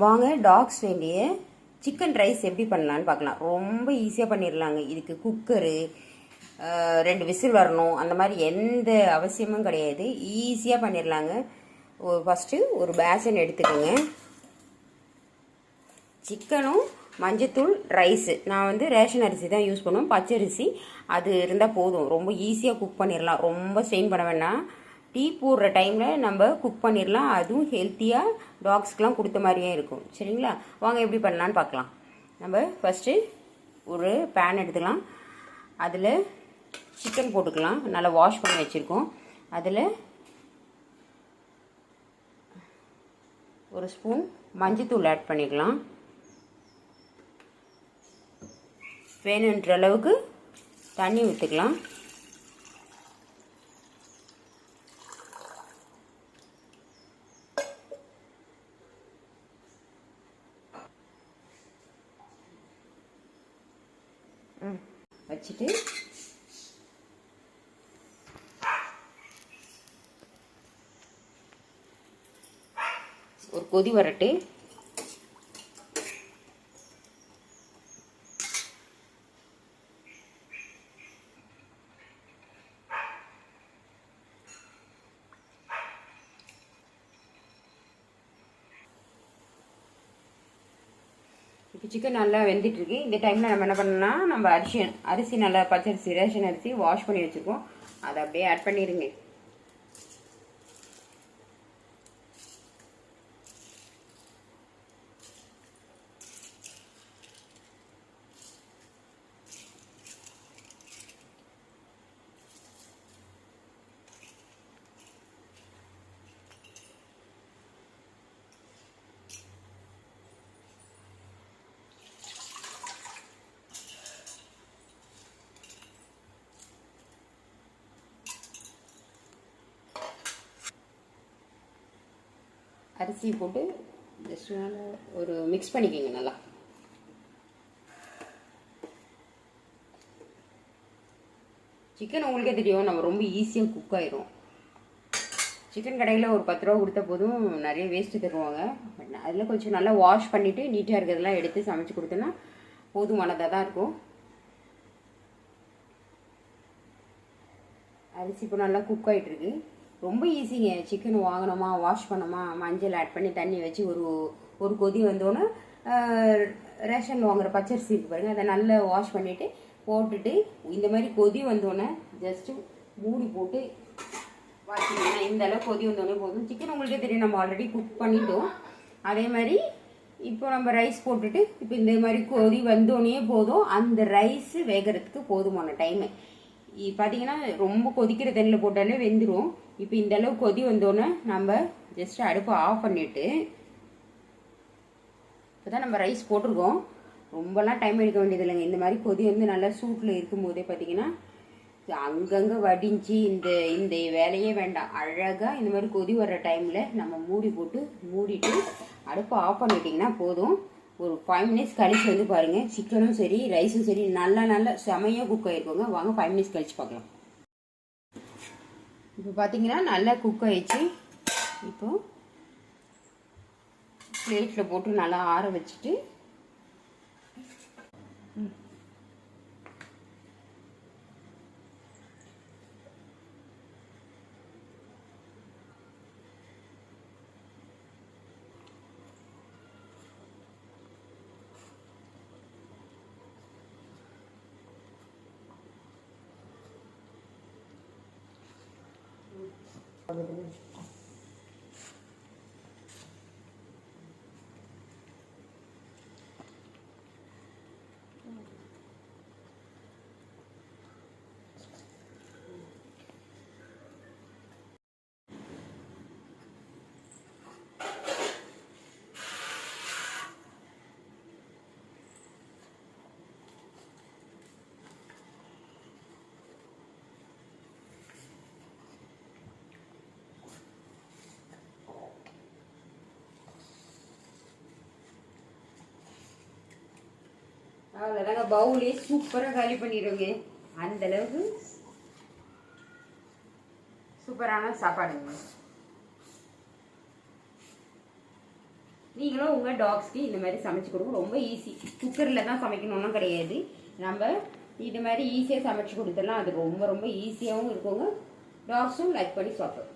வாங்க டாக்ஸ் வேண்டிய chicken rice எப்படி பண்ணலான்னு பார்க்கலாம். ரொம்ப ஈஸியாக பண்ணிடலாங்க இதுக்கு குக்கரு ரெண்டு விசில் வரணும். அந்த மாதிரி எந்த அவசியமும் கிடையாது. ஈஸியாக பண்ணிடலாங்க ஃபஸ்ட்டு ஒரு பேசன் எடுத்துக்கோங்க. சிக்கனும் மஞ்சத்தூள் ரைஸு நான் வந்து ரேஷன் அரிசி தான் யூஸ் பண்ணுவேன். பச்சரிசி. அது இருந்தால் போதும். ரொம்ப ஈஸியாக குக் பண்ணிடலாம் ரொம்ப ஸ்ட்ரெயின் பண்ண வேணாம் டீ போடுற டைமில் நம்ம குக் பண்ணிடலாம் அதுவும் ஹெல்த்தியாக டாக்ஸ்க்கெலாம் கொடுத்த மாதிரியே இருக்கும். சரிங்களா? வாங்க எப்படி பண்ணலான்னு பார்க்கலாம். நம்ம ஃபஸ்ட்டு ஒரு பேன் எடுத்துக்கலாம். அதில் சிக்கன் போட்டுக்கலாம். நல்லா வாஷ் பண்ணி வச்சுருக்கோம். அதில் ஒரு ஸ்பூன் மஞ்சத்தூள் ஆட் பண்ணிக்கலாம். வேணுன்ற அளவுக்கு தண்ணி ஊற்றுக்கலாம் வச்சுட்டு ஒரு கொதி வரட்டு. இப்போ சிக்கன் நல்லா வெந்துட்டுருக்கு. இந்த டைமில் நம்ம என்ன பண்ணணும்னா நம்ம அரிசி அரிசி நல்லா பச்சரிசி ரேஷன் அரிசி வாஷ் பண்ணி வச்சுருக்கோம். அதை அப்படியே ஆட் பண்ணிடுங்க அரிசி போட்டு ஜஸ்ட் நல்லா ஒரு மிக்ஸ் பண்ணிக்கோங்க நல்லா. சிக்கன் உங்களுக்கே தெரியும் நம்ம ரொம்ப ஈஸியாக குக் ஆயிரும். சிக்கன் கடையில் ஒரு பத்து ரூபா கொடுத்த போதும் நிறைய வேஸ்ட்டு தருவாங்க. பட் அதில் கொஞ்சம் நல்லா வாஷ் பண்ணிவிட்டு நீட்டாக இருக்கிறதெல்லாம் எடுத்து சமைச்சு கொடுத்தோன்னா போதுமானதாக தான் இருக்கும். அரிசி இப்போ நல்லா குக் ஆகிட்டுருக்கு ரொம்ப ஈஸிங்க சிக்கன் வாங்கினோமா வாஷ் பண்ணோமா மஞ்சள் ஆட் பண்ணி தண்ணி வச்சு ஒரு ஒரு கொதி வந்தோன்னே ரேஷன் வாங்குற பச்சரிசி இருக்கு பாருங்கள் அதை நல்லா வாஷ் பண்ணிவிட்டு போட்டுட்டு இந்த மாதிரி கொதி வந்தோடனே ஜஸ்ட்டு மூடி போட்டு பார்த்தீங்கன்னா இந்த அளவு கொதி வந்தோடனே போதும். சிக்கன் உங்களுக்கே தெரியும் நம்ம ஆல்ரெடி குக் பண்ணிட்டோம். அதே மாதிரி இப்போ நம்ம ரைஸ் போட்டுட்டு இப்போ இந்த மாதிரி கொதி வந்தோடனே போதும். அந்த ரைஸ் வேகிறதுக்கு போதுமான டைமு பார்த்தீங்கன்னா ரொம்ப கொதிக்கிற தண்ணியில் போட்டாலே வெந்துடும் இப்போ இந்த அளவு கொதி வந்தோடனே நம்ம ஜஸ்ட் அடுப்பை ஆஃப் பண்ணிவிட்டு இப்போ தான் நம்ம ரைஸ் போட்டிருக்கோம். ரொம்பலாம் டைம் எடுக்க வேண்டியது இல்லைங்க. இந்த மாதிரி கொதி வந்து நல்லா சூட்டில் இருக்கும்போதே பார்த்தீங்கன்னா அங்கங்கே வடிஞ்சு இந்த இந்த வேலையே வேண்டாம். அழகாக இந்த மாதிரி கொதி வர்ற டைமில் நம்ம மூடி போட்டு மூடிட்டு அடுப்பை ஆஃப் பண்ணிட்டிங்கன்னா போதும். ஒரு ஃபைவ் மினிட்ஸ் கழிச்சு வந்து பாருங்கள் சிக்கனும் சரி ரைஸும் சரி நல்லா நல்லா செமையாக குக் ஆகிருக்கோங்க வாங்க ஃபைவ் மினிட்ஸ் கழிச்சு பார்க்கலாம். இப்போ பார்த்தீங்கன்னா நல்லா குக் ஆயிடுச்சு. இப்போ பிளேட்டில் போட்டு நல்லா ஆற வச்சுட்டு 我也不认识 அவ்வளோதாங்க பவுலே சூப்பராக காலி பண்ணிடுவோங்க அந்த அளவுக்கு சூப்பரான சாப்பாடுங்க. நீங்களும் உங்கள் டாக்ஸ்க்கு இந்த மாதிரி சமைச்சு கொடுங்க. ரொம்ப ஈஸி குக்கரில் தான் சமைக்கணும்லாம் கிடையாது. நம்ம இது மாதிரி ஈஸியாக சமைச்சு கொடுத்துடலாம் அது ரொம்ப ரொம்ப ஈஸியாகவும் இருக்குங்க. டாக்ஸும் லைக் பண்ணி சாப்பிடும்